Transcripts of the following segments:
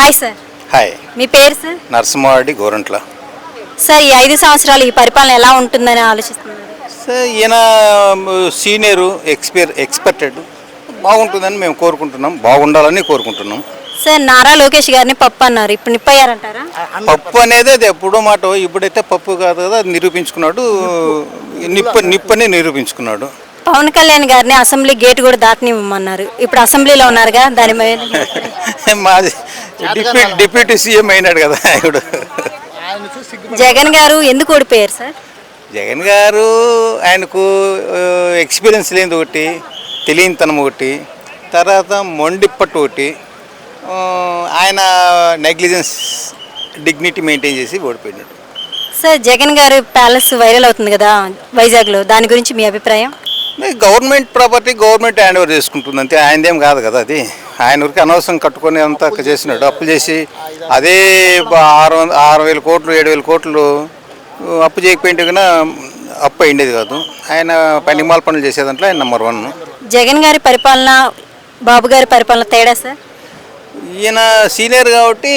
Hi sir hi మీ పేరు sir Narasimha Reddy Gorantla. Sir ఈ ఐదు సంవత్సరాలు ఈ పరిపాలన ఎలా ఉంటుందని ఆలోచిస్తున్నారు? సార్ ఈయన సీనియరు ఎక్స్పీర్ ఎక్స్పర్టెడ్. బాగుంటుందని మేము కోరుకుంటున్నాం. బాగుండాలని కోరుకుంటున్నాం. సార్ నారా లోకేష్ గారిని పప్పు అన్నారు. ఇప్పుడు నిప్పయ్యారంటారా? పప్పు అనేది అది ఎప్పుడో మాట. ఇప్పుడైతే పప్పు కాదు కదా అది నిరూపించుకున్నాడు. నిప్పు నిప్పని నిరూపించుకున్నాడు. పవన్ కళ్యాణ్ గారిని అసెంబ్లీ గేట్ కూడా దాటనివ్వమన్నారు. ఇప్పుడు అసెంబ్లీలో ఉన్నారుగా దాని మీద మాది డిప్యూటీ డిప్యూటీ సీఎం అయినాడు కదా ఇప్పుడు. జగన్ గారు ఎందుకు ఓడిపోయారు సార్? జగన్ గారు ఆయనకు ఎక్స్పీరియన్స్ లేనిది ఒకటి తెలియనితనం ఒకటి తర్వాత మొండిప్పట్టు ఒకటి ఆయన నెగ్లిజెన్స్ డిగ్నిటీ మెయింటైన్ చేసి ఓడిపోయినాడు. సార్ జగన్ గారు ప్యాలెస్ వైరల్ అవుతుంది కదా వైజాగ్లో. దాని గురించి మీ అభిప్రాయం? Government property government hand over చేసుకుంటుంది అంతే. ఆయనదేం కాదు కదా అది. ఆయన ఊరికి అనవసరం కట్టుకొని అంతా చేసినాడు. అప్పులు చేసి అదే ఆరు వంద- ఆరు వేల కోట్లు ఏడు వేల కోట్లు అప్పు చేయకపోయింటే కన్నా అప్పు అయిండేది కాదు. ఆయన పని మాల పనులు చేసేదంట్లో ఆయన నెంబర్ వన్ జగన్ గారి పరిపాలన బాబు గారి పరిపాలన తేడా సార్? ఈయన సీనియర్ కాబట్టి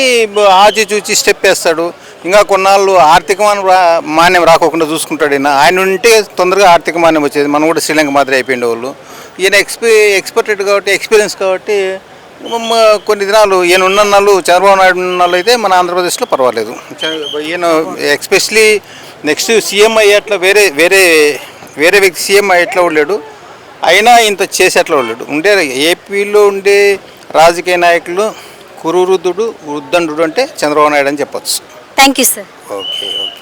ఆచి చూచి స్టెప్ వేస్తాడు. ఇంకా కొన్నాళ్ళు ఆర్థిక మాన్యం రా- మాన్యం రాకోకుండా చూసుకుంటాడు ఈయన. ఆయన ఉంటే తొందరగా ఆర్థిక మాన్యం వచ్చేది. మనం కూడా శ్రీలంక మాదిరి అయిపోయిండే వాళ్ళు ఈయన ఎక్స్పీ ఎక్స్పర్టెడ్ కాబట్టి ఎక్స్పీరియన్స్ కాబట్టి కొన్ని దినాలు ఈయన ఉన్న నాళ్ళు చంద్రబాబు నాయుడు ఉన్న అయితే మన ఆంధ్రప్రదేశ్లో పర్వాలేదు. ఈయన ఎక్స్పెషలీ నెక్స్ట్ సీఎం అయ్యేట్లా వేరే వేరే వేరే వ్యక్తి సీఎం అయ్యేట్లా ఉండలేడు అయినా ఇంత చేసేట్లా ఉండలేడు ఉండే ఏపీలో ఉండే రాజకీయ నాయకులు కురువృద్ధుడు వృద్ధండు అంటే చంద్రబాబు నాయుడు అని చెప్పొచ్చు. Thank you sir okay okay